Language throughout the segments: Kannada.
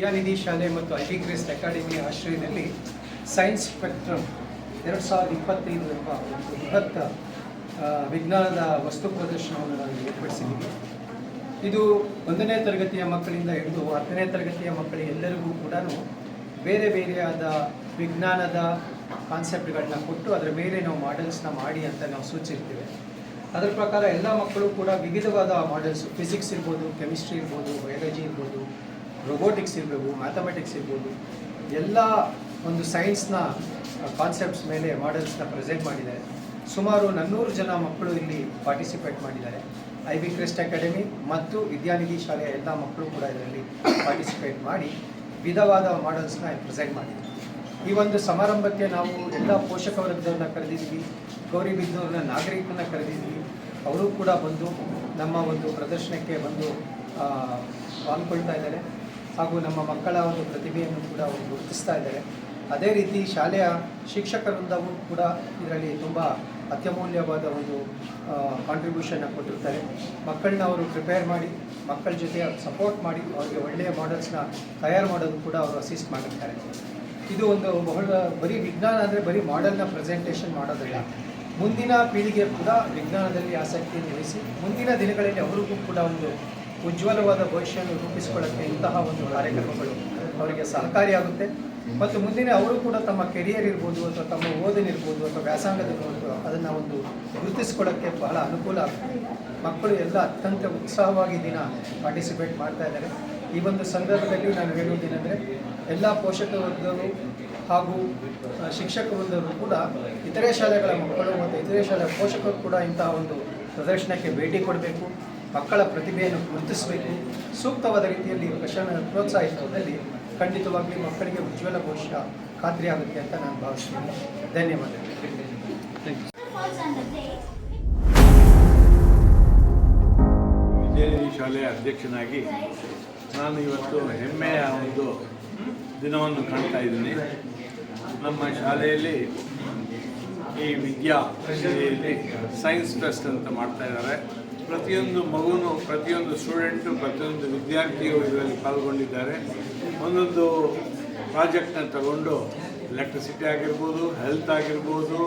ವಿದ್ಯಾನಿಧಿ ಶಾಲೆ ಮತ್ತು ಐ ಕ್ರಿಸ್ಟ್ ಅಕಾಡೆಮಿ ಆಶ್ರಯದಲ್ಲಿ ಸೈನ್ಸ್ ಸ್ಪೆಕ್ಟ್ರಮ್ ಎರಡು ಸಾವಿರದ ಇಪ್ಪತ್ತೈದು ಎಂಬ ಒಂದು ಬೃಹತ್ ವಿಜ್ಞಾನದ ವಸ್ತು ಪ್ರದರ್ಶನವನ್ನು ನಾವು ಏರ್ಪಡಿಸಿದ್ದೀವಿ. ಇದು ಒಂದನೇ ತರಗತಿಯ ಮಕ್ಕಳಿಂದ ಹಿಡಿದು ಹತ್ತನೇ ತರಗತಿಯ ಮಕ್ಕಳಿಗೆಲ್ಲರಿಗೂ ಕೂಡ ಬೇರೆ ಬೇರೆಯಾದ ವಿಜ್ಞಾನದ ಕಾನ್ಸೆಪ್ಟ್ಗಳನ್ನ ಕೊಟ್ಟು ಅದರ ಮೇಲೆ ನಾವು ಮಾಡೆಲ್ಸ್ನ ಮಾಡಿ ಅಂತ ನಾವು ಸೂಚಿಸ್ತೇವೆ. ಅದರ ಪ್ರಕಾರ ಎಲ್ಲ ಮಕ್ಕಳು ಕೂಡ ವಿವಿಧವಾದ ಮಾಡೆಲ್ಸ್, ಫಿಸಿಕ್ಸ್ ಇರ್ಬೋದು, ಕೆಮಿಸ್ಟ್ರಿ ಇರ್ಬೋದು, ಬಯಾಲಜಿ ಇರ್ಬೋದು ರೊಬೋಟಿಕ್ಸ್ ಇರ್ಬೋದು ಮ್ಯಾಥಮೆಟಿಕ್ಸ್ ಇರ್ಬೋದು, ಎಲ್ಲ ಒಂದು ಸೈನ್ಸ್ನ ಕಾನ್ಸೆಪ್ಟ್ಸ್ ಮೇಲೆ ಮಾಡೆಲ್ಸ್ನ ಪ್ರೆಸೆಂಟ್ ಮಾಡಿದ್ದಾರೆ. ಸುಮಾರು ನನ್ನೂರು ಜನ ಮಕ್ಕಳು ಇಲ್ಲಿ ಪಾರ್ಟಿಸಿಪೇಟ್ ಮಾಡಿದ್ದಾರೆ. ಐ ವಿ ಕ್ರಿಸ್ಟ್ ಅಕಾಡೆಮಿ ಮತ್ತು ವಿದ್ಯಾನಿಧಿ ಶಾಲೆಯ ಎಲ್ಲ ಮಕ್ಕಳು ಕೂಡ ಇದರಲ್ಲಿ ಪಾರ್ಟಿಸಿಪೇಟ್ ಮಾಡಿ ವಿಧವಾದ ಮಾಡೆಲ್ಸ್ನ ಪ್ರೆಸೆಂಟ್ ಮಾಡಿದ್ದಾರೆ. ಈ ಒಂದು ಸಮಾರಂಭಕ್ಕೆ ನಾವು ಎಲ್ಲ ಪೋಷಕ ವರ್ಗದವ್ರನ್ನ ಕರೆದಿದ್ವಿ ಗೌರಿಬಿದನೂರಿನ ನಾಗರಿಕರನ್ನ ಕರೆದಿದ್ವಿ ಅವರು ಕೂಡ ಬಂದು ನಮ್ಮ ಒಂದು ಪ್ರದರ್ಶನಕ್ಕೆ ಬಂದು ಪಾಲ್ಗೊಳ್ತಾ ಇದ್ದಾರೆ. ಹಾಗೂ ನಮ್ಮ ಮಕ್ಕಳ ಒಂದು ಪ್ರತಿಭೆಯನ್ನು ಕೂಡ ಅವರು ಗುರುತಿಸ್ತಾ ಇದ್ದಾರೆ. ಅದೇ ರೀತಿ ಶಾಲೆಯ ಶಿಕ್ಷಕರಿಂದವೂ ಕೂಡ ಇದರಲ್ಲಿ ತುಂಬ ಅತ್ಯಮೂಲ್ಯವಾದ ಒಂದು ಕಾಂಟ್ರಿಬ್ಯೂಷನ್ನ ಕೊಟ್ಟಿರ್ತಾರೆ. ಮಕ್ಕಳನ್ನ ಅವರು ಪ್ರಿಪೇರ್ ಮಾಡಿ, ಮಕ್ಕಳ ಜೊತೆ ಸಪೋರ್ಟ್ ಮಾಡಿ, ಅವರಿಗೆ ಒಳ್ಳೆಯ ಮಾಡೆಲ್ಸ್ನ ತಯಾರು ಮಾಡೋದು ಕೂಡ ಅವರು ಅಸಿಸ್ಟ್ ಮಾಡಿರ್ತಾರೆ. ಇದು ಒಂದು ಬಹಳ, ಬರೀ ವಿಜ್ಞಾನ ಅಂದರೆ ಬರೀ ಮಾಡೆಲ್ನ ಪ್ರೆಸೆಂಟೇಷನ್ ಮಾಡೋದಿಲ್ಲ. ಮುಂದಿನ ಪೀಳಿಗೆ ಕೂಡ ವಿಜ್ಞಾನದಲ್ಲಿ ಆಸಕ್ತಿಯನ್ನು ವಹಿಸಿ ಮುಂದಿನ ದಿನಗಳಲ್ಲಿ ಅವರಿಗೂ ಕೂಡ ಒಂದು ಉಜ್ವಲವಾದ ಭವಿಷ್ಯವನ್ನು ರೂಪಿಸಿಕೊಳ್ಳಕ್ಕೆ ಇಂತಹ ಒಂದು ಕಾರ್ಯಕ್ರಮಗಳು ಅವರಿಗೆ ಸಹಕಾರಿಯಾಗುತ್ತೆ. ಮತ್ತು ಮುಂದಿನ ಅವರು ಕೂಡ ತಮ್ಮ ಕೆರಿಯರ್ ಇರ್ಬೋದು ಅಥವಾ ತಮ್ಮ ಓದನಿರ್ಬೋದು ಅಥವಾ ವ್ಯಾಸಂಗದಿರ್ಬೋದು ಅದನ್ನು ಒಂದು ಗುರುತಿಸ್ಕೊಳ್ಳೋಕ್ಕೆ ಬಹಳ ಅನುಕೂಲ ಆಗ್ತದೆ ಮಕ್ಕಳು ಎಲ್ಲ ಅತ್ಯಂತ ಉತ್ಸಾಹವಾಗಿ ದಿನ ಪಾರ್ಟಿಸಿಪೇಟ್ ಮಾಡ್ತಾ ಇದ್ದಾರೆ. ಈ ಒಂದು ಸಂದರ್ಭದಲ್ಲಿ ನಾನು ಹೇಳುವುದೇನೆಂದರೆ ಎಲ್ಲ ಪೋಷಕ ವರ್ಗರು ಹಾಗೂ ಶಿಕ್ಷಕ ವೃಂದರು ಕೂಡ ಇತರೆ ಶಾಲೆಗಳ ಮಕ್ಕಳು ಮತ್ತು ಇತರೆ ಶಾಲೆಯ ಪೋಷಕರು ಕೂಡ ಇಂತಹ ಒಂದು ಪ್ರದರ್ಶನಕ್ಕೆ ಭೇಟಿ ಕೊಡಬೇಕು. ಮಕ್ಕಳ ಪ್ರತಿಭೆಯನ್ನು ಗುರುತಿಸಬೇಕು. ಸೂಕ್ತವಾದ ರೀತಿಯಲ್ಲಿ ಪ್ರಶನ ಪ್ರೋತ್ಸಾಹಿಸುವುದರಲ್ಲಿ ಖಂಡಿತವಾಗಿ ಮಕ್ಕಳಿಗೆ ಉಜ್ವಲ ಭವಿಷ್ಯ ಖಾತ್ರಿಯಾಗುತ್ತೆ ಅಂತ ನಾನು ಭಾವಿಸ್ತೀನಿ. ಧನ್ಯವಾದಗಳು. ಶಾಲೆಯ ಅಧ್ಯಕ್ಷನಾಗಿ ನಾನು ಇವತ್ತು ಹೆಮ್ಮೆಯ ಒಂದು ದಿನವನ್ನು ಕಾಣ್ತಾ ಇದ್ದೀನಿ. ನಮ್ಮ ಶಾಲೆಯಲ್ಲಿ ಈ ವಿದ್ಯಾ ಸೈನ್ಸ್ ಫೆಸ್ಟ್ ಅಂತ ಮಾಡ್ತಾ ಇದ್ದಾರೆ. ಪ್ರತಿಯೊಂದು ಮಗುನು, ಪ್ರತಿಯೊಂದು ಸ್ಟೂಡೆಂಟು ಪ್ರತಿಯೊಂದು ವಿದ್ಯಾರ್ಥಿಯು ಇದರಲ್ಲಿ ಪಾಲ್ಗೊಂಡಿದ್ದಾರೆ. ಒಂದೊಂದು ಪ್ರಾಜೆಕ್ಟ್ನ ತಗೊಂಡು ಎಲೆಕ್ಟ್ರಿಸಿಟಿ ಆಗಿರ್ಬೋದು ಹೆಲ್ತ್ ಆಗಿರ್ಬೋದು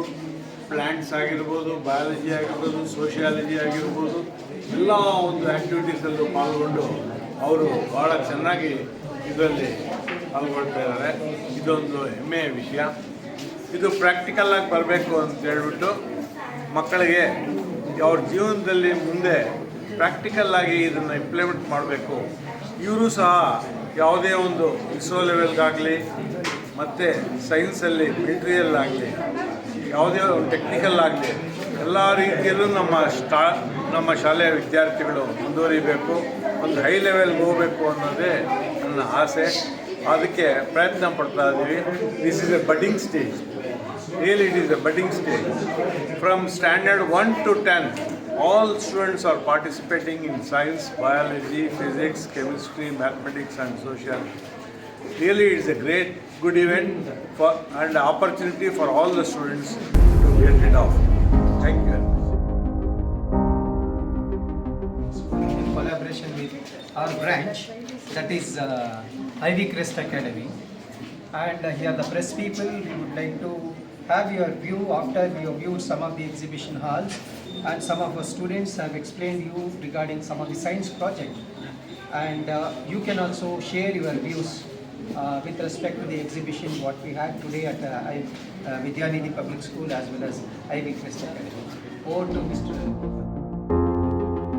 ಪ್ಲ್ಯಾಂಟ್ಸ್ ಆಗಿರ್ಬೋದು ಬಯಾಲಜಿ ಆಗಿರ್ಬೋದು ಸೋಷಿಯಾಲಜಿ ಆಗಿರ್ಬೋದು, ಎಲ್ಲ ಒಂದು ಆ್ಯಕ್ಟಿವಿಟೀಸಲ್ಲೂ ಪಾಲ್ಗೊಂಡು ಅವರು ಭಾಳ ಚೆನ್ನಾಗಿ ಇದರಲ್ಲಿ ಪಾಲ್ಗೊಳ್ತಾ ಇದ್ದಾರೆ. ಇದೊಂದು ಹೆಮ್ಮೆಯ ವಿಷಯ. ಇದು ಪ್ರಾಕ್ಟಿಕಲ್ಲಾಗಿ ಬರಬೇಕು ಅಂತ ಹೇಳ್ಬಿಟ್ಟು ಮಕ್ಕಳಿಗೆ ಅವ್ರ ಜೀವನದಲ್ಲಿ ಮುಂದೆ ಪ್ರಾಕ್ಟಿಕಲ್ ಆಗಿ ಇದನ್ನು ಇಂಪ್ಲಿಮೆಂಟ್ ಮಾಡಬೇಕು. ಇವರು ಸಹ ಯಾವುದೇ ಒಂದು ಇಸ್ರೋ ಲೆವೆಲ್ಗಾಗಲಿ ಮತ್ತು ಸೈನ್ಸಲ್ಲಿ ಮಿಲಿಟ್ರಿಯಲ್ಲಾಗಲಿ ಯಾವುದೇ ಒಂದು ಟೆಕ್ನಿಕಲ್ ಆಗಲಿ, ಎಲ್ಲ ರೀತಿಯಲ್ಲೂ ನಮ್ಮ ಸ್ಟಾ, ನಮ್ಮ ಶಾಲೆಯ ವಿದ್ಯಾರ್ಥಿಗಳು ಮುಂದುವರಿಬೇಕು, ಒಂದು ಹೈ ಲೆವೆಲ್ಗೆ ಹೋಗಬೇಕು ಅನ್ನೋದೇ ನನ್ನ ಆಸೆ. ಅದಕ್ಕೆ ಪ್ರಯತ್ನ ಪಡ್ತಾ ಇದ್ದೀವಿ this is a budding stage Really, it is a budding stage. From standard 1 to 10, all students are participating in science, biology, physics, chemistry, mathematics, and social. Really, it is a great, good event for, and opportunity for all the students to get it off. Thank you. In collaboration with our branch, that is uh, Ivy Crest Academy, and uh, here the press people would like to have your view after we have viewed some of the exhibition halls and some of our students have explained you regarding some of the science project. And uh, you can also share your views uh, with respect to the exhibition what we had today at uh, I- uh, Vidyanidhi Public School as well as Ivy Crest Academy. Over to Mr.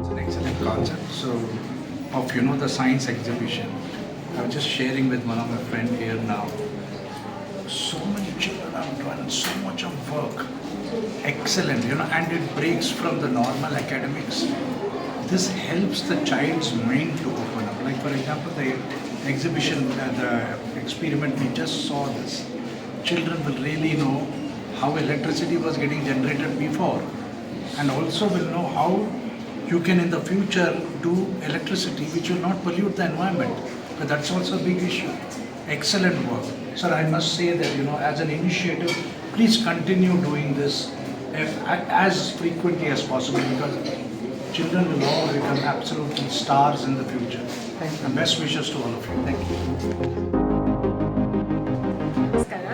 It's an excellent concept. So, of you know the science exhibition, I was just sharing with one of my friend here now. So many so much of work. Excellent, you know, and it breaks from the normal academics. This helps the child's mind to open up. Like for example, the exhibition, uh, the experiment we just saw this. Children will really know how electricity was getting generated before and also will know how you can in the future do electricity which will not pollute the environment. But that's also a big issue. Excellent work. Sir, I must say that, you know, as an initiative, please continue doing this if, as frequently as possible because children will all become absolutely stars in the future. Thank you. And best wishes to all of you. Thank you. ನಮಸ್ಕಾರ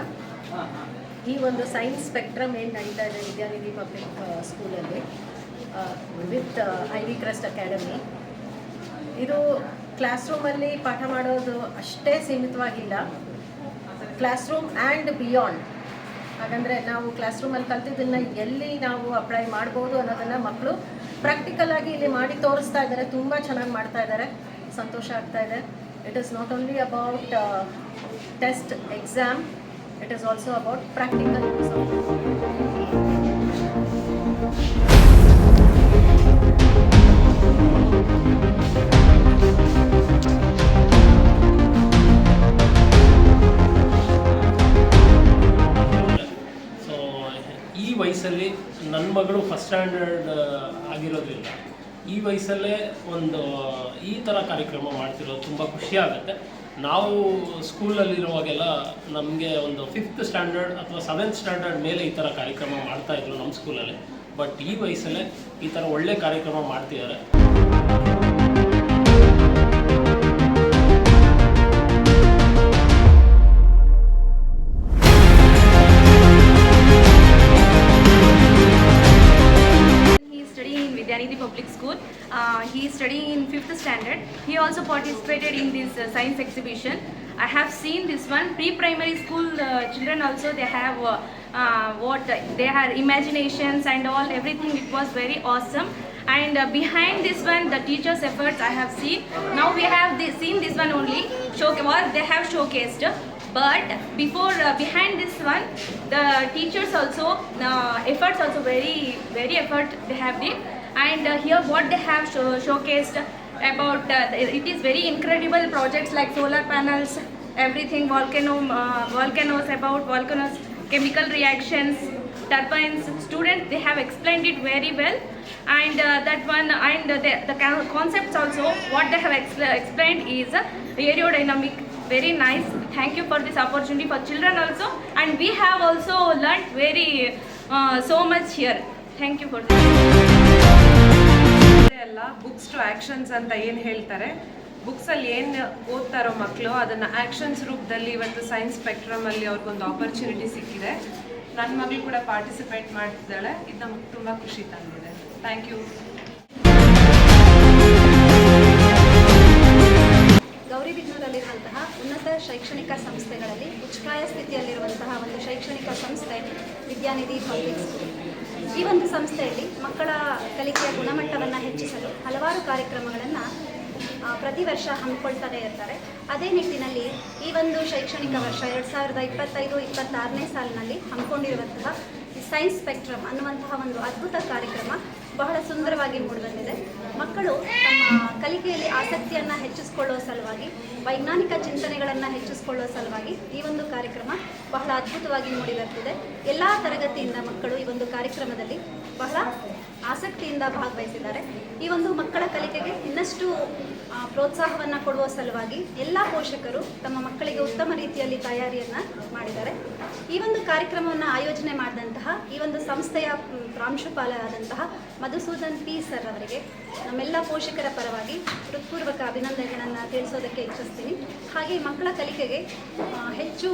ಈ ಒಂದು ಸೈನ್ಸ್ ಸ್ಪೆಕ್ಟ್ರಮ್ ಏನು ನಡೀತಾ ಇದೆ ವಿದ್ಯಾನಿಧಿ ಪಬ್ಲಿಕ್ ಸ್ಕೂಲಲ್ಲಿ with I V crust academy ಇದು ಕ್ಲಾಸ್ ರೂಮಲ್ಲಿ ಪಾಠ ಮಾಡೋದು ಅಷ್ಟೇ ಸೀಮಿತವಾಗಿಲ್ಲ ಕ್ಲಾಸ್ ರೂಮ್ ಆ್ಯಂಡ್ ಬಿಯಾಂಡ್ ಹಾಗಂದರೆ ನಾವು ಕ್ಲಾಸ್ ರೂಮಲ್ಲಿ ಕಲ್ತಿದ್ದನ್ನು ಎಲ್ಲಿ ನಾವು ಅಪ್ಲೈ ಮಾಡ್ಬೋದು ಅನ್ನೋದನ್ನು ಮಕ್ಕಳು ಪ್ರಾಕ್ಟಿಕಲ್ ಆಗಿ ಇಲ್ಲಿ ಮಾಡಿ ತೋರಿಸ್ತಾ ಇದ್ದಾರೆ ತುಂಬ ಚೆನ್ನಾಗಿ ಮಾಡ್ತಾ ಇದ್ದಾರೆ ಸಂತೋಷ ಆಗ್ತಾ ಇದೆ. It is not only about test exam it is also about practical ವಯಸ್ಸಲ್ಲಿ ನನ್ನ ಮಗಳು ಫಸ್ಟ್ ಸ್ಟ್ಯಾಂಡರ್ಡ್ ಆಗಿರೋದ್ರಿಂದ ಈ ವಯಸ್ಸಲ್ಲೇ ಒಂದು, ಈ ಥರ ಕಾರ್ಯಕ್ರಮ ಮಾಡ್ತಿರೋದು ತುಂಬ ಖುಷಿ ಆಗುತ್ತೆ. ನಾವು ಸ್ಕೂಲಲ್ಲಿರುವಾಗೆಲ್ಲ ನಮಗೆ ಒಂದು ಫಿಫ್ತ್ ಸ್ಟ್ಯಾಂಡರ್ಡ್ ಅಥವಾ ಸೆವೆಂತ್ ಸ್ಟ್ಯಾಂಡರ್ಡ್ ಮೇಲೆ ಈ ಥರ ಕಾರ್ಯಕ್ರಮ ಮಾಡ್ತಾಯಿದ್ರು ನಮ್ಮ ಸ್ಕೂಲಲ್ಲಿ. ಬಟ್ ಈ ವಯಸ್ಸಲ್ಲೇ ಈ ಥರ ಒಳ್ಳೆ ಕಾರ್ಯಕ್ರಮ ಮಾಡ್ತಿದ್ದಾರೆ. Studying in fifth standard. He also participated in this uh, science exhibition. I have seen this one. Pre-primary school uh, children also they have uh, uh, what they have imaginations and all everything. It was very awesome. And uh, behind this one, the teachers' efforts I have seen. Now we have seen this one only. Show what they have showcased. But before, uh, behind this one, the teachers also uh, efforts also very very effort they have did. And uh, here what they have show, showcased about uh, it is very incredible projects like solar panels, everything volcano uh, volcanoes about volcanoes, chemical reactions, turbines. Students they have explained it very well. And uh, that one and the, the concepts also what they have expl- explained is aerodynamic. Very nice. Thank you for this opportunity for children also. And we have also learnt very uh, so much here. Thank you for this ಎಲ್ಲ ಬುಕ್ಸ್ ಟು ಆ್ಯಕ್ಷನ್ಸ್ ಅಂತ ಏನು ಹೇಳ್ತಾರೆ? ಬುಕ್ಸಲ್ಲಿ ಏನು ಓದ್ತಾರೋ ಮಕ್ಕಳು ಅದನ್ನು ಆ್ಯಕ್ಷನ್ಸ್ ರೂಪದಲ್ಲಿ ಇವತ್ತು ಸೈನ್ಸ್ ಸ್ಪೆಕ್ಟ್ರಮಲ್ಲಿ ಅವ್ರಿಗೊಂದು ಆಪರ್ಚುನಿಟಿ ಸಿಕ್ಕಿದೆ. ನನ್ನ ಮಗಳು ಕೂಡ ಪಾರ್ಟಿಸಿಪೇಟ್ ಮಾಡ್ತಿದ್ದಾಳೆ. ಇದು ನಮ್ಗೆ ತುಂಬ ಖುಷಿ ತಂದಿದೆ. ಥ್ಯಾಂಕ್ ಯು ಗೌರಿಬಿದನೂರಲ್ಲಿರುವಂತಹ ಉನ್ನತ ಶೈಕ್ಷಣಿಕ ಸಂಸ್ಥೆಗಳಲ್ಲಿ ಉಚ್ಛ್ರಾಯ ಸ್ಥಿತಿಯಲ್ಲಿರುವಂತಹ ಒಂದು ಶೈಕ್ಷಣಿಕ ಸಂಸ್ಥೆ ವಿದ್ಯಾನಿಧಿ ಪಬ್ಲಿಕ್ ಸ್ಕೂಲ್ ಈ ಒಂದು ಸಂಸ್ಥೆಯಲ್ಲಿ ಮಕ್ಕಳ ಕಲಿಕೆಯ ಗುಣಮಟ್ಟವನ್ನು ಹೆಚ್ಚಿಸಲು ಹಲವಾರು ಕಾರ್ಯಕ್ರಮಗಳನ್ನು ಪ್ರತಿ ವರ್ಷ ಹಮ್ಮಿಕೊಳ್ತಾನೆ ಇರ್ತಾರೆ. ಅದೇ ನಿಟ್ಟಿನಲ್ಲಿ ಈ ಒಂದು ಶೈಕ್ಷಣಿಕ ವರ್ಷ ಎರಡು ಸಾವಿರದ ಇಪ್ಪತ್ತೈದು, ಇಪ್ಪತ್ತಾರನೇ ಸಾಲಿನಲ್ಲಿ ಹಮ್ಮಿಕೊಂಡಿರುವಂತಹ ಸೈನ್ಸ್ ಸ್ಪೆಕ್ಟ್ರಮ್ ಅನ್ನುವಂತಹ ಒಂದು ಅದ್ಭುತ ಕಾರ್ಯಕ್ರಮ ಬಹಳ ಸುಂದರವಾಗಿ ಮೂಡಿಬಂದಿದೆ. ಮಕ್ಕಳು ತಮ್ಮ ಕಲಿಕೆಯಲ್ಲಿ ಆಸಕ್ತಿಯನ್ನು ಹೆಚ್ಚಿಸಿಕೊಳ್ಳುವ ಸಲುವಾಗಿ, ವೈಜ್ಞಾನಿಕ ಚಿಂತನೆಗಳನ್ನು ಹೆಚ್ಚಿಸಿಕೊಳ್ಳುವ ಸಲುವಾಗಿ ಈ ಒಂದು ಕಾರ್ಯಕ್ರಮ ಬಹಳ ಅದ್ಭುತವಾಗಿ ಮೂಡಿಬರ್ತಿದೆ. ಎಲ್ಲ ತರಗತಿಯಿಂದ ಮಕ್ಕಳು ಈ ಒಂದು ಕಾರ್ಯಕ್ರಮದಲ್ಲಿ ಬಹಳ ಆಸಕ್ತಿಯಿಂದ ಭಾಗವಹಿಸಿದ್ದಾರೆ. ಈ ಒಂದು ಮಕ್ಕಳ ಕಲಿಕೆಗೆ ಇನ್ನಷ್ಟು ಪ್ರೋತ್ಸಾಹವನ್ನು ಕೊಡುವ ಸಲುವಾಗಿ ಎಲ್ಲ ಪೋಷಕರು ತಮ್ಮ ಮಕ್ಕಳಿಗೆ ಉತ್ತಮ ರೀತಿಯಲ್ಲಿ ತಯಾರಿಯನ್ನು ಮಾಡಿದ್ದಾರೆ. ಈ ಒಂದು ಕಾರ್ಯಕ್ರಮವನ್ನು ಆಯೋಜನೆ ಮಾಡಿದಂತಹ ಈ ಒಂದು ಸಂಸ್ಥೆಯ ಪ್ರಾಂಶುಪಾಲರಾದಂತಹ ಮಧುಸೂದನ್ ಪಿ ಸರ್ ಅವರಿಗೆ ನಮ್ಮೆಲ್ಲ ಪೋಷಕರ ಪರವಾಗಿ ಹೃತ್ಪೂರ್ವಕ ಅಭಿನಂದನೆಗಳನ್ನು ತಿಳಿಸೋದಕ್ಕೆ ಇಚ್ಛಿಸ್ತೀನಿ. ಹಾಗೆ ಮಕ್ಕಳ ಕಲಿಕೆಗೆ ಹೆಚ್ಚು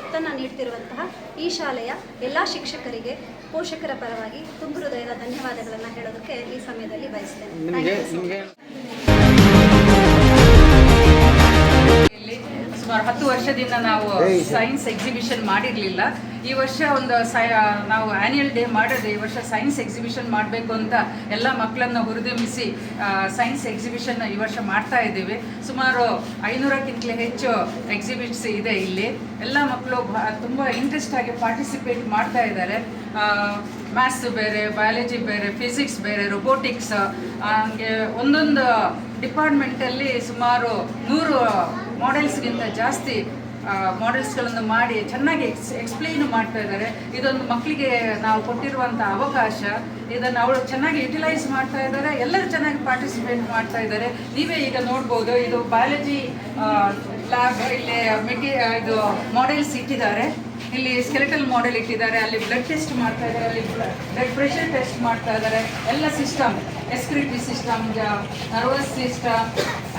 ಒತ್ತನ್ನು ನೀಡ್ತಿರುವಂತಹ ಈ ಶಾಲೆಯ ಎಲ್ಲ ಶಿಕ್ಷಕರಿಗೆ ಪೋಷಕರ ಪರವಾಗಿ ತುಂಬ ಹೃದಯದ ಧನ್ಯವಾದಗಳನ್ನು ಹೇಳೋದಕ್ಕೆ ಈ ಸಮಯದಲ್ಲಿ ಬಯಸ್ತೇನೆ. ಹತ್ತು ವರ್ಷದಿಂದ ನಾವು ಸೈನ್ಸ್ ಎಕ್ಸಿಬಿಷನ್ ಮಾಡಿರಲಿಲ್ಲ. ಈ ವರ್ಷ ಒಂದು ಸೈ ನಾವು ಆ್ಯನ್ಯಲ್ ಡೇ ಮಾಡೋದು ಈ ವರ್ಷ ಸೈನ್ಸ್ ಎಕ್ಸಿಬಿಷನ್ ಮಾಡಬೇಕು ಅಂತ ಎಲ್ಲ ಮಕ್ಕಳನ್ನು ಹುರಿದುಂಬಿಸಿ ಸೈನ್ಸ್ ಎಕ್ಸಿಬಿಷನ್ ಈ ವರ್ಷ ಮಾಡ್ತಾ ಇದ್ದೀವಿ. ಸುಮಾರು ಐನೂರಕ್ಕಿಂತಲೇ ಹೆಚ್ಚು ಎಕ್ಸಿಬಿಟ್ಸ್ ಇದೆ ಇಲ್ಲಿ. ಎಲ್ಲ ಮಕ್ಕಳು ತುಂಬ ಇಂಟ್ರೆಸ್ಟ್ ಆಗಿ ಪಾರ್ಟಿಸಿಪೇಟ್ ಮಾಡ್ತಾ ಇದ್ದಾರೆ. ಮ್ಯಾಥ್ಸ್ ಬೇರೆ ಬಯಾಲಜಿ ಬೇರೆ ಫಿಸಿಕ್ಸ್ ಬೇರೆ ರೊಬೋಟಿಕ್ಸ್ ಹಂಗೆ ಒಂದೊಂದು ಡಿಪಾರ್ಟ್ಮೆಂಟಲ್ಲಿ ಸುಮಾರು ನೂರು ಮಾಡೆಲ್ಸ್ಗಿಂತ ಜಾಸ್ತಿ ಮಾಡೆಲ್ಸ್ಗಳನ್ನು ಮಾಡಿ ಚೆನ್ನಾಗಿ ಎಕ್ಸ್ ಎಕ್ಸ್ಪ್ಲೈನ್ ಮಾಡ್ತಾ ಇದ್ದಾರೆ. ಇದೊಂದು ಮಕ್ಕಳಿಗೆ ನಾವು ಕೊಟ್ಟಿರುವಂಥ ಅವಕಾಶ. ಇದನ್ನು ಅವಳು ಚೆನ್ನಾಗಿ ಯುಟಿಲೈಸ್ ಮಾಡ್ತಾ ಇದ್ದಾರೆ. ಎಲ್ಲರೂ ಚೆನ್ನಾಗಿ ಪಾರ್ಟಿಸಿಪೇಟ್ ಮಾಡ್ತಾ ಇದ್ದಾರೆ. ನೀವೇ ಈಗ ನೋಡ್ಬೋದು, ಇದು ಬಯಾಲಜಿ ಲ್ಯಾಬ್ ಇಲ್ಲಿ ಮೆಟೀ ಇದು ಮಾಡೆಲ್ಸ್ ಇಟ್ಟಿದ್ದಾರೆ. ಇಲ್ಲಿ ಸ್ಕೆಲೆಟಲ್ ಮಾಡೆಲ್ ಇಟ್ಟಿದ್ದಾರೆ, ಅಲ್ಲಿ ಬ್ಲಡ್ ಟೆಸ್ಟ್ ಮಾಡ್ತಾ ಇದ್ದಾರೆ, ಅಲ್ಲಿ ಬ್ಲಡ್ ಪ್ರೆಷರ್ ಟೆಸ್ಟ್ ಮಾಡ್ತಾ ಇದ್ದಾರೆ. ಎಲ್ಲ system excretory system nervous system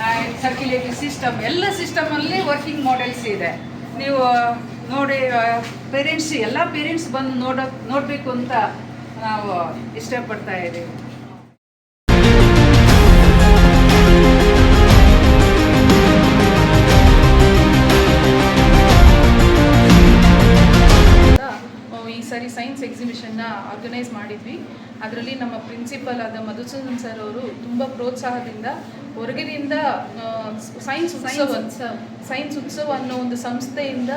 and circulatory system ಎಲ್ಲ ಸಿಸ್ಟಮಲ್ಲಿ ವರ್ಕಿಂಗ್ ಮಾಡೆಲ್ಸ್ ಇದೆ. ನೀವು ನೋಡಿ ಪೇರೆಂಟ್ಸ್ ಎಲ್ಲ ಪೇರೆಂಟ್ಸ್ ಬಂದು ನೋಡೋ ನೋಡಬೇಕು ಅಂತ ನಾವು ಇಷ್ಟಪಡ್ತಾ ಇದ್ದೀವಿ. ಸಾರಿ ಸೈನ್ಸ್ ಎಕ್ಸಿಬಿಷನ್ನ ಆರ್ಗನೈಸ್ ಮಾಡಿದ್ವಿ. ಅದರಲ್ಲಿ ನಮ್ಮ ಪ್ರಿನ್ಸಿಪಲ್ ಆದ ಮಧುಸೂದನ್ ಸರ್ ಅವರು ತುಂಬ ಪ್ರೋತ್ಸಾಹದಿಂದ ಹೊರಗಿನಿಂದ ಸೈನ್ಸ್ ಉತ್ಸವ ಸೈನ್ಸ್ ಉತ್ಸವ. ಅನ್ನೋ ಒಂದು ಸಂಸ್ಥೆಯಿಂದ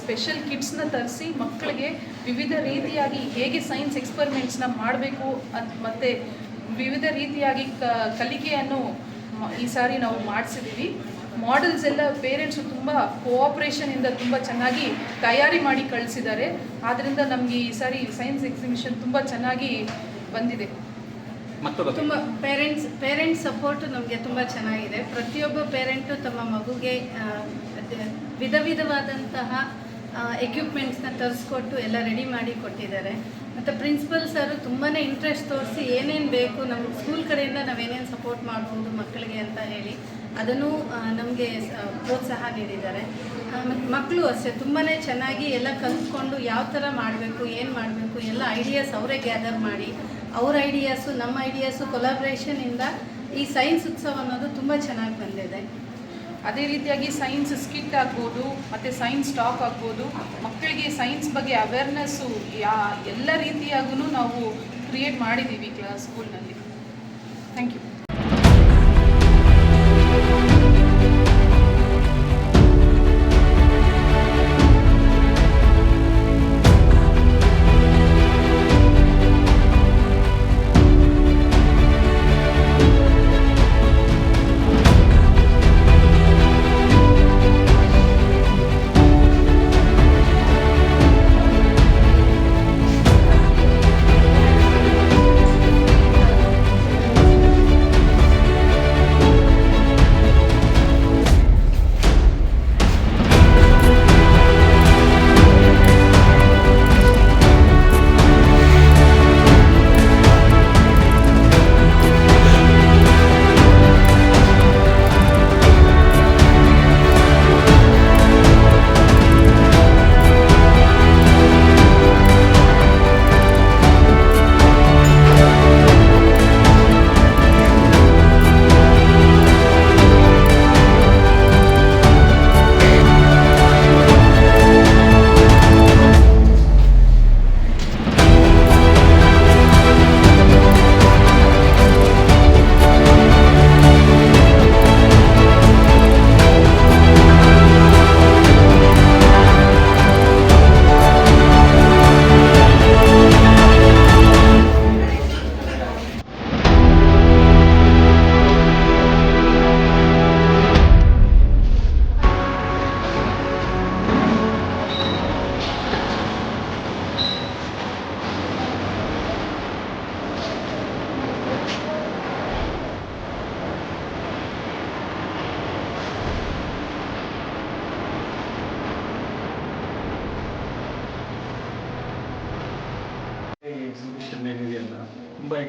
ಸ್ಪೆಷಲ್ ಕಿಟ್ಸ್ನ ತರಿಸಿ ಮಕ್ಕಳಿಗೆ ವಿವಿಧ ರೀತಿಯಾಗಿ ಹೇಗೆ ಸೈನ್ಸ್ ಎಕ್ಸ್ಪರಿಮೆಂಟ್ಸ್ನ ಮಾಡಬೇಕು ಅಂತ ಮತ್ತು ವಿವಿಧ ರೀತಿಯಾಗಿ ಕಲಿಕೆಯನ್ನು ಈ ಸಾರಿ ನಾವು ಮಾಡಿಸಿದ್ದೀವಿ. ಮಾಡೆಲ್ಸ್ ಎಲ್ಲ ಪೇರೆಂಟ್ಸು ತುಂಬ ಕೋಆಪ್ರೇಷನಿಂದ ತುಂಬ ಚೆನ್ನಾಗಿ ತಯಾರಿ ಮಾಡಿ ಕಳಿಸಿದ್ದಾರೆ. ಆದ್ದರಿಂದ ನಮಗೆ ಈ ಸಾರಿ ಸೈನ್ಸ್ ಎಕ್ಸಿಬಿಷನ್ ತುಂಬ ಚೆನ್ನಾಗಿ ಬಂದಿದೆ. ತುಂಬ ಪೇರೆಂಟ್ಸ್ ಪೇರೆಂಟ್ಸ್ ಸಪೋರ್ಟ್ ನಮಗೆ ತುಂಬ ಚೆನ್ನಾಗಿದೆ. ಪ್ರತಿಯೊಬ್ಬ ಪೇರೆಂಟು ತಮ್ಮ ಮಗುಗೆ ವಿಧ ವಿಧವಾದಂತಹ ಎಕ್ವಿಪ್ಮೆಂಟ್ಸ್ನ ತರಿಸ್ಕೊಟ್ಟು ಎಲ್ಲ ರೆಡಿ ಮಾಡಿ ಕೊಟ್ಟಿದ್ದಾರೆ. ಮತ್ತು ಪ್ರಿನ್ಸಿಪಲ್ ಸರು ತುಂಬಾ ಇಂಟ್ರೆಸ್ಟ್ ತೋರಿಸಿ ಏನೇನು ಬೇಕು ನಮ್ಮ ಸ್ಕೂಲ್ ಕಡೆಯಿಂದ ನಾವೇನೇನು ಸಪೋರ್ಟ್ ಮಾಡ್ಬೋದು ಮಕ್ಕಳಿಗೆ ಅಂತ ಹೇಳಿ. ಅದನ್ನು ನಮಗೆ ಪ್ರೋತ್ಸಾಹ ನೀಡಿದ್ದಾರೆ. ಮತ್ತು ಮಕ್ಕಳು ಅಷ್ಟೇ ತುಂಬಾ ಚೆನ್ನಾಗಿ ಎಲ್ಲ ಕಲ್ತ್ಕೊಂಡು ಯಾವ ಥರ ಮಾಡಬೇಕು, ಏನು ಮಾಡಬೇಕು, ಎಲ್ಲ ಐಡಿಯಾಸ್ ಅವರೇ ಗ್ಯಾದರ್ ಮಾಡಿ, ಅವ್ರ ಐಡಿಯಾಸು ನಮ್ಮ ಐಡಿಯಾಸು ಕೊಲಾಬ್ರೇಷನಿಂದ ಈ ಸೈನ್ಸ್ ಉತ್ಸವ ಅನ್ನೋದು ತುಂಬ ಚೆನ್ನಾಗಿ ಬಂದಿದೆ. ಅದೇ ರೀತಿಯಾಗಿ ಸೈನ್ಸ್ ಸ್ಕಿಟ್ ಆಗ್ಬೋದು, ಮತ್ತು ಸೈನ್ಸ್ ಟಾಕ್ ಆಗ್ಬೋದು ಮಕ್ಕಳಿಗೆ ಸೈನ್ಸ್ ಬಗ್ಗೆ ಅವೇರ್ನೆಸ್ಸು ಯಾ, ಎಲ್ಲ ರೀತಿಯಾಗೂ ನಾವು ಕ್ರಿಯೇಟ್ ಮಾಡಿದ್ದೀವಿ ಕ್ಲಾಸ್ ಸ್ಕೂಲ್ನಲ್ಲಿ ಥ್ಯಾಂಕ್ ಯು ಎಕ್ಸಿಬಿಷನ್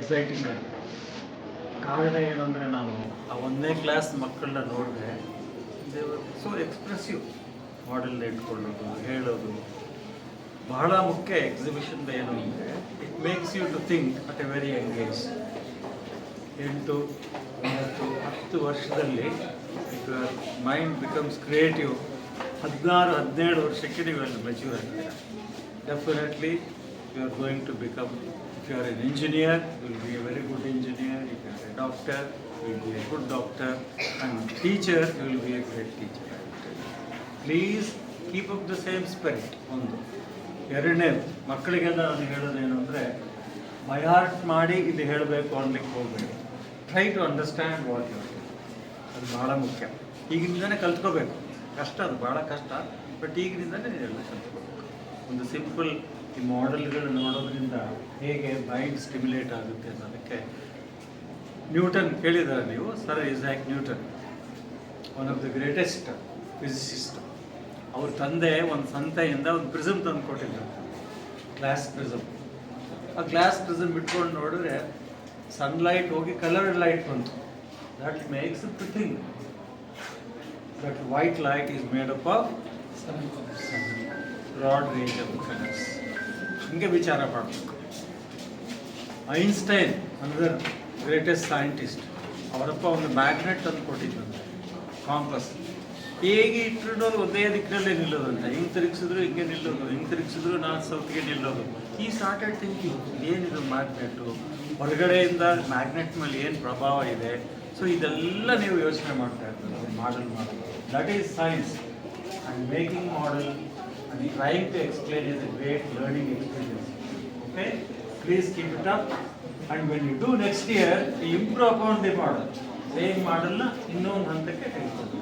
ಎಕ್ಸೈಟಿಂಗ್ ಆಗಿದೆ ಕಾರಣ ಏನಂದರೆ ನಾನು ಆ ಒಂದನೇ ಕ್ಲಾಸ್ ಮಕ್ಕಳನ್ನ ನೋಡಿದೆ. ದೇವರ್ ಸೊ ಎಕ್ಸ್ಪ್ರೆಸಿವ್ ಮಾಡೆಲ್ ಇಟ್ಕೊಳ್ಳೋದು, ಹೇಳೋದು. ಬಹಳ ಮುಖ್ಯ ಎಕ್ಸಿಬಿಷನ್ ಏನು ಅಂದರೆ it makes you to think at a very engage ಎಂಟು, ಒಂಬತ್ತು, ಹತ್ತು ವರ್ಷದಲ್ಲಿ ಯುವರ್ ಮೈಂಡ್ ಬಿಕಮ್ಸ್ ಕ್ರಿಯೇಟಿವ್ ಹದಿನಾರು, ಹದಿನೇಳು ವರ್ಷಕ್ಕೆ ನೀವೆಲ್ಲ mature ಆಗ್ತೀರ? Definitely you are going to become if you you will be a be a very good engineer are a doctor, you doctor be be a good doctor teacher, you will be a great teacher please keep up the same spirit ಒಂದು ಎರಡನೇ ಮಕ್ಕಳಿಗೆಲ್ಲ ನಾನು ಹೇಳೋದೇನು ಅಂದರೆ ಬಯಾರ್ಟ್ ಮಾಡಿ ಇದು ಹೇಳಬೇಕು ಅನ್ಲಿಕ್ಕೆ ಹೋಗಬೇಕು try to understand what you ಅದು ಭಾಳ ಮುಖ್ಯ. ಈಗಿನಿಂದನೇ ಕಲ್ತ್ಕೋಬೇಕು. ಕಷ್ಟ ಅದು ಭಾಳ ಕಷ್ಟ. ಬಟ್ ಈಗಿನಿಂದನೇ ಎಲ್ಲ ಕಲ್ತ್ಕೋಬೇಕು. ಒಂದು ಸಿಂಪಲ್ ಈ ಮಾಡೆಲ್ಗಳು ನೋಡೋದ್ರಿಂದ ಹೇಗೆ ಮೈಂಡ್ ಸ್ಟಿಮ್ಯುಲೇಟ್ ಆಗುತ್ತೆ ಅನ್ನೋದಕ್ಕೆ ನ್ಯೂಟನ್ ಕೇಳಿದ್ದಾರೆ ನೀವು. Sir Isaac Newton one of the greatest physicist ಅವ್ರ ತಂದೆ ಒಂದು ಸಂತೆಯಿಂದ ಒಂದು ಪ್ರಿಸಮ್ ತಂದು ಕೊಟ್ಟಿದ್ರು. Glass prism. ಆ ಗ್ಲಾಸ್ ಪ್ರಿಸಮ್ ಇಟ್ಕೊಂಡು ನೋಡಿದ್ರೆ ಸನ್ಲೈಟ್ ಹೋಗಿ ಕಲರ್ಡ್ ಲೈಟ್ ಬಂತು. That makes thing that white light light made up of broad range of colours ಹಂಗೆ ವಿಚಾರ ಮಾಡಬೇಕು. ಐನ್ಸ್ಟೈನ್, ಅಂದರ್ ಗ್ರೇಟೆಸ್ಟ್ ಸೈಂಟಿಸ್ಟ್ ಅವರಪ್ಪ ಒಂದು ಮ್ಯಾಗ್ನೆಟ್ ಅಂತ ಕೊಟ್ಟಿದ್ದಂತೆ ಕಾಂಪಸ್ ಹೇಗೆ ಇಟ್ಟರು ಒಂದೇ ದಿಕ್ಕಿನಲ್ಲೇ ನಿಲ್ಲೋದಂತೆ. ಹಿಂಗೆ ತಿರುಗಿಸಿದ್ರು ಹಿಂಗೆ ನಿಲ್ಲೋದು, ಹಿಂಗೆ ತಿರುಗಿಸಿದ್ರು ನಾರ್ತ್ ಸೌತ್ಗೆ ನಿಲ್ಲೋದು. ಈ ಸಾರ್ಟೆಡ್ ಥಿಂಕಿಂಗ್ ಏನಿದು ಮ್ಯಾಗ್ನೆಟ್ ಹೊರಗಡೆಯಿಂದ ಮ್ಯಾಗ್ನೆಟ್ ಮೇಲೆ ಏನು ಪ್ರಭಾವ ಇದೆ? ಸೊ ಇದೆಲ್ಲ ನೀವು ಯೋಚನೆ ಮಾಡ್ತಾ ಇರ್ತಾರೆ ಮಾಡಲ್ ಮಾಡೋದು that is science and making and trying to explain is a great learning experience. Okay? Please keep it up. And when you do next year, improve upon the model. Same model ಇನ್ನೊಂದು ಹಂತಕ್ಕೆ ತೆಗೆದುಕೊಂಡು